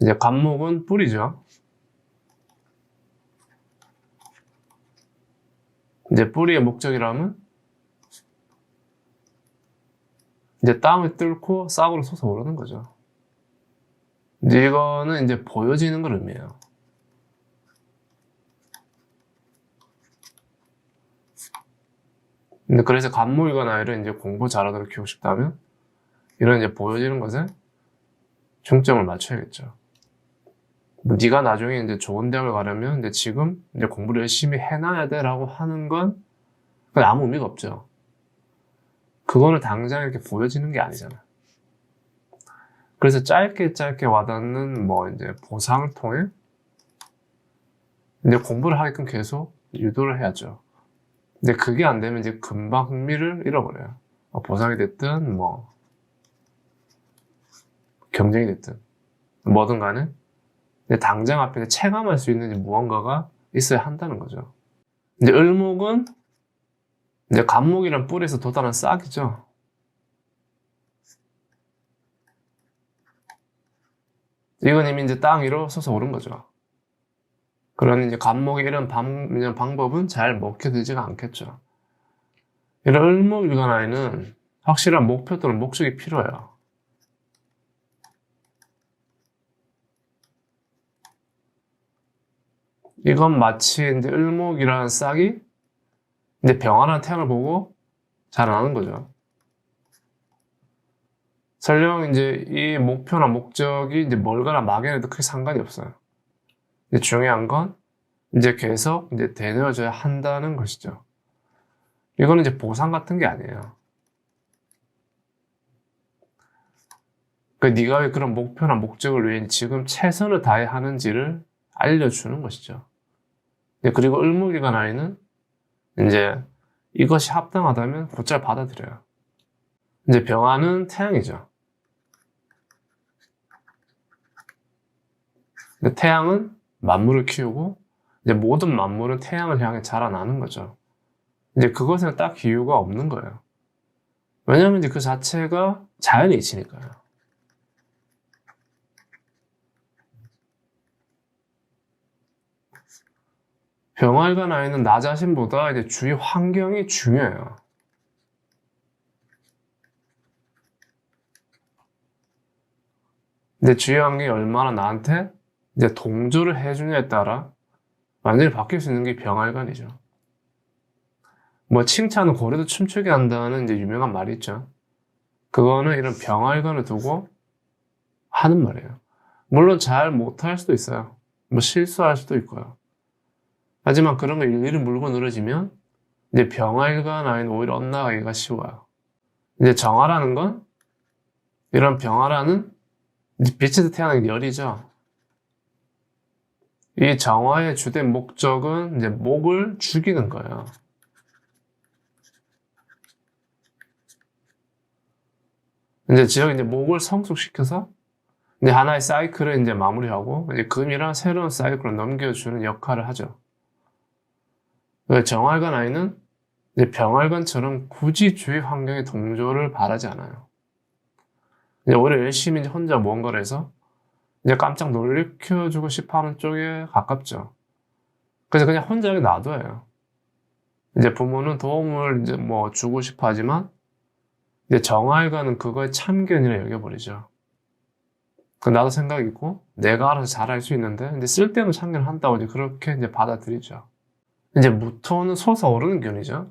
이제 간목은 뿌리죠. 이제 뿌리의 목적이라면 이제 땅을 뚫고 싹으로 솟아오르는 거죠. 이제 이거는 이제 보여지는 걸 의미해요. 근데 그래서 간목이거나 이런 이제 공부 잘하도록 키우고 싶다면 이런 이제 보여지는 것에 중점을 맞춰야겠죠. 뭐 네가 나중에 이제 좋은 대학을 가려면 이제 지금 이제 공부를 열심히 해놔야 돼라고 하는 건 아무 의미가 없죠. 그거는 당장 이렇게 보여지는 게 아니잖아. 그래서 짧게 짧게 와닿는 뭐 이제 보상을 통해 이제 공부를 하게끔 계속 유도를 해야죠. 근데 그게 안 되면 이제 금방 흥미를 잃어버려요. 뭐 보상이 됐든 뭐 경쟁이 됐든 뭐든 간에 근데 당장 앞에 체감할 수 있는 무언가가 있어야 한다는 거죠. 이제 을목은 이제 간목이란 뿔에서 돋아난 싹이죠. 이건 이미 이제 땅 위로 솟아 오른 거죠. 그런 이제 간목의 이런 방, 이런 방법은 잘 먹혀들지가 않겠죠. 이런 을목 일간 아이는 확실한 목표 또는 목적이 필요해요. 이건 마치 이제 을목이라는 싹이 이제 병아라는 태양을 보고 자라나는 거죠. 설령 이제 이 목표나 목적이 이제 뭘거나 막연해도 크게 상관이 없어요. 중요한 건 이제 계속 이제 되뇌어져야 한다는 것이죠. 이거는 이제 보상 같은 게 아니에요. 그 네가 왜 그런 목표나 목적을 위해 지금 최선을 다해 하는지를 알려주는 것이죠. 네, 그리고 을목이가 나이는 이제 이것이 합당하다면 곧잘 받아들여요. 이제 병화는 태양이죠. 태양은 만물을 키우고 이제 모든 만물은 태양을 향해 자라나는 거죠. 이제 그것에는 딱 이유가 없는 거예요. 왜냐하면 이제 그 자체가 자연의 이치니까요. 병활관 아이는 나 자신보다 이제 주위 환경이 중요해요. 근데 주위 환경이 얼마나 나한테 이제 동조를 해주냐에 따라 완전히 바뀔 수 있는 게 병활관이죠. 뭐 칭찬은 고래도 춤추게 한다는 이제 유명한 말이 있죠. 그거는 이런 병활관을 두고 하는 말이에요. 물론 잘 못할 수도 있어요. 뭐 실수할 수도 있고요. 하지만 그런 거 일일이 물고 늘어지면 이제 병활관 아이는 오히려 엇나가기가 쉬워요. 이제 정화라는 건 이런 병화라는 빛에서 태어나는 열이죠. 이 정화의 주된 목적은 이제 목을 죽이는 거예요. 이제 지역 이제 목을 성숙시켜서 이제 하나의 사이클을 이제 마무리하고 이제 금이랑 새로운 사이클을 넘겨주는 역할을 하죠. 왜 정활관 아이는 병활관처럼 굳이 주위 환경의 동조를 바라지 않아요. 이제 오히려 열심히 혼자 무언가를 해서 이제 깜짝 놀래켜주고 싶어 하는 쪽에 가깝죠. 그래서 그냥 혼자 여기 놔둬요. 이제 부모는 도움을 이제 뭐 주고 싶어 하지만 이제 정활관은 그거에 참견이라 여겨버리죠. 그 나도 생각이 있고 내가 알아서 잘할 수 있는데 이제 쓸데없는 참견을 한다고 이제 그렇게 이제 받아들이죠. 이제 무토는 솟아 오르는 균이죠.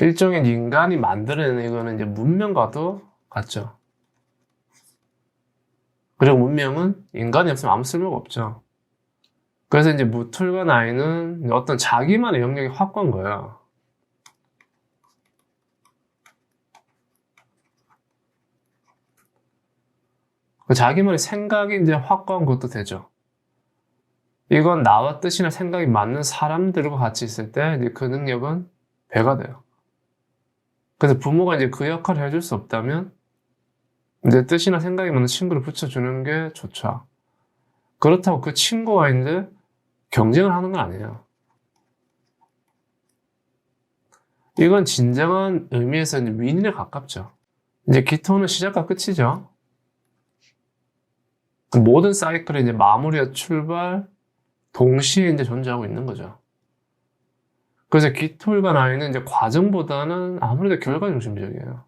일종의 인간이 만들어내는 이거는 이제 문명과도 같죠. 그리고 문명은 인간이 없으면 아무 쓸모가 없죠. 그래서 이제 무툴과 나이는 어떤 자기만의 영역이 확고한 거예요. 그 자기만의 생각이 이제 확고한 것도 되죠. 이건 나와 뜻이나 생각이 맞는 사람들과 같이 있을 때 이제 그 능력은 배가 돼요. 그래서 부모가 이제 그 역할을 해줄 수 없다면 이제 뜻이나 생각이 맞는 친구를 붙여주는 게 좋죠. 그렇다고 그 친구와 이제 경쟁을 하는 건 아니에요. 이건 진정한 의미에서 이제 윈에 가깝죠. 이제 기토는 시작과 끝이죠. 모든 사이클의 이제 마무리와 출발 동시에 이제 존재하고 있는 거죠. 그래서 기토일과 나이는 이제 과정보다는 아무래도 결과 중심적이에요.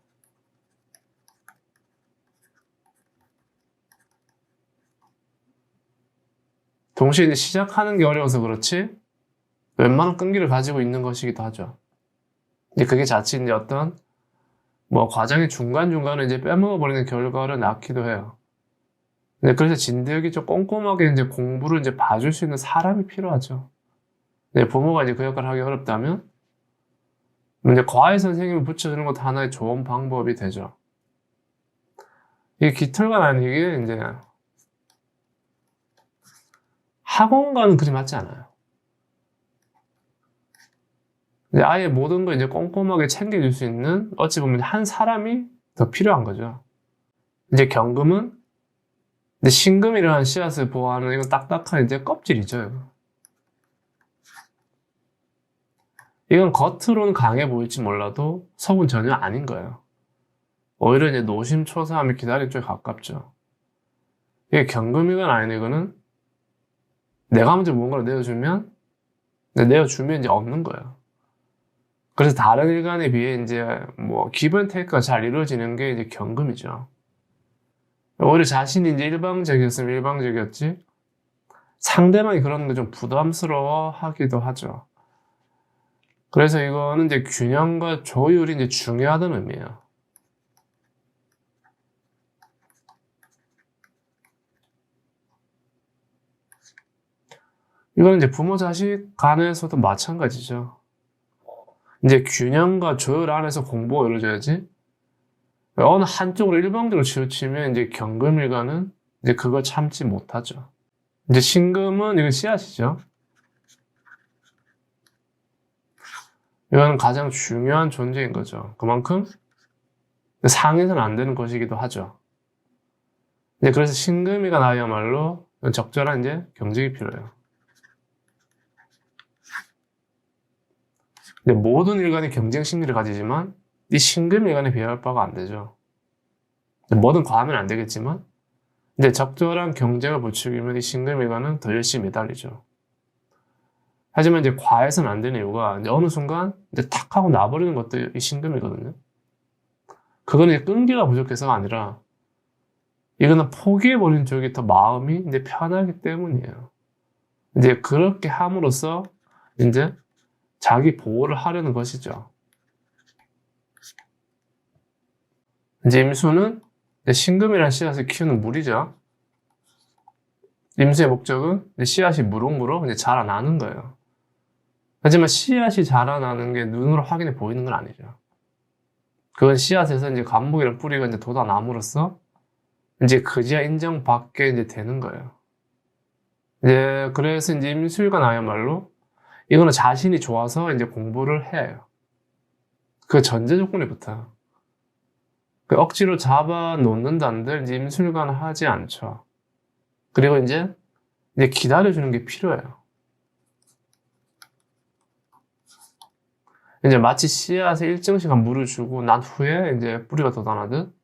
동시에 이제 시작하는 게 어려워서 그렇지 웬만한 끈기를 가지고 있는 것이기도 하죠. 이제 그게 자칫 이제 어떤 뭐 과정의 중간중간에 이제 빼먹어버리는 결과를 낳기도 해요. 근데 그래서 진득이 좀 꼼꼼하게 이제 공부를 이제 봐줄 수 있는 사람이 필요하죠. 이제 부모가 이제 그 역할을 하기 어렵다면 이제 과외 선생님을 붙여주는 것도 하나의 좋은 방법이 되죠. 이게 깃털과 아닌 이게 이제 학원과는 그리 맞지 않아요. 이제 아예 모든 걸 이제 꼼꼼하게 챙겨줄 수 있는 어찌 보면 한 사람이 더 필요한 거죠. 이제 경금은 이제 신금이라는 씨앗을 보호하는 이건 딱딱한 이제 껍질이죠. 이거. 이건 겉으로는 강해 보일지 몰라도 속은 전혀 아닌 거예요. 오히려 이제 노심초사함이 기다릴 쪽에 가깝죠. 이게 경금이건 아니거는 내가 먼저 뭔가를 내어주면 내어주면 이제 없는 거예요. 그래서 다른 일간에 비해 이제 뭐 기본 테이크가 잘 이루어지는 게 이제 경금이죠. 오히려 자신이 이제 일방적이었으면 일방적이었지 상대방이 그런 거좀 부담스러워 하기도 하죠. 그래서 이거는 이제 균형과 조율이 이제 중요하다는 의미예요. 이건 이제 부모 자식 간에서도 마찬가지죠. 이제 균형과 조율 안에서 공부가 이루어져야지. 어느 한쪽으로 일방적으로 치우치면 이제 경금일가는 이제 그걸 참지 못하죠. 이제 신금은 이건 씨앗이죠. 이건 가장 중요한 존재인 거죠. 그만큼 상해서는 안 되는 것이기도 하죠. 이제 그래서 신금이가 나야말로 적절한 이제 경직이 필요해요. 모든 일간이 경쟁 심리를 가지지만 이 신금 일간에 비할 바가 안 되죠. 뭐든 과하면 안 되겠지만 근데 적절한 경쟁을 부추기면 이 신금 일간은 더 열심히 매달리죠. 하지만 이제 과해서는 안 되는 이유가 이제 어느 순간 이제 탁 하고 나버리는 것도 이 신금이거든요. 그거는 끈기가 부족해서가 아니라 이거는 포기해버린 쪽이 더 마음이 이제 편하기 때문이에요. 이제 그렇게 함으로써 이제 자기 보호를 하려는 것이죠. 이제 임수는 신금이라는 씨앗을 키우는 물이죠. 임수의 목적은 씨앗이 무럭무럭 이제 자라나는 거예요. 하지만 씨앗이 자라나는 게 눈으로 확인해 보이는 건 아니죠. 그건 씨앗에서 이제 감목이랑 뿌리가 이제 돋아남으로써 이제 그지야 인정받게 이제 되는 거예요. 이제 그래서 이제 임술과 나야말로 이거는 자신이 좋아서 이제 공부를 해요. 그 전제 붙어요. 그 억지로 잡아 놓는다는들 이제 임술관 하지 않죠. 그리고 이제 이제 기다려주는 게 필요해요. 이제 마치 씨앗에 일정 시간 물을 주고 난 후에 이제 뿌리가 돋아나듯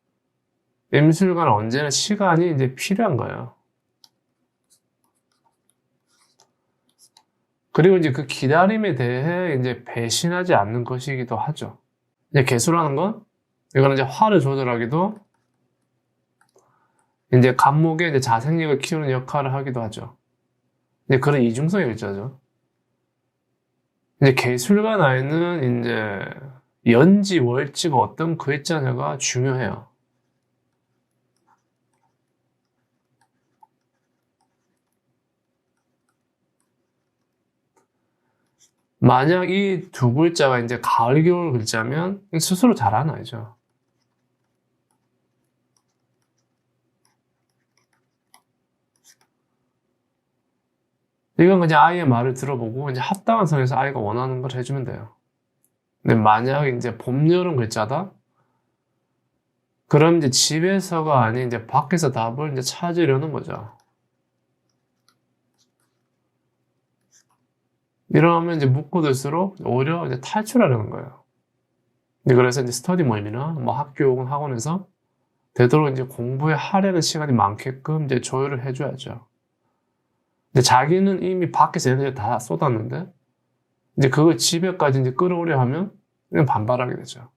임술관은 언제나 시간이 이제 필요한 거예요. 그리고 이제 그 기다림에 대해 이제 배신하지 않는 것이기도 하죠. 이제 개수라는 건 이거는 이제 화를 조절하기도 이제 감목의 이제 자생력을 키우는 역할을 하기도 하죠. 이제 그런 이중성의 글자죠. 이제 개술과 나이는 이제 연지 월지가 어떤 글자냐가 중요해요. 만약 이 두 글자가 이제 가을, 겨울 글자면 스스로 잘 알아야죠. 이건 그냥 아이의 말을 들어보고 이제 합당한 선에서 아이가 원하는 걸 해주면 돼요. 근데 만약 이제 봄, 여름 글자다? 그럼 이제 집에서가 아닌 이제 밖에서 답을 이제 찾으려는 거죠. 이러면 이제 묶고들수록 오히려 이제 탈출하려는 거예요. 그래서 이제 스터디 모임이나 뭐 학교 혹은 학원에서 되도록 이제 공부에 하려는 시간이 많게끔 이제 조율을 해줘야죠. 근데 자기는 이미 밖에서 에너지 다 쏟았는데 이제 그걸 집에까지 이제 끌어오려 하면 반발하게 되죠.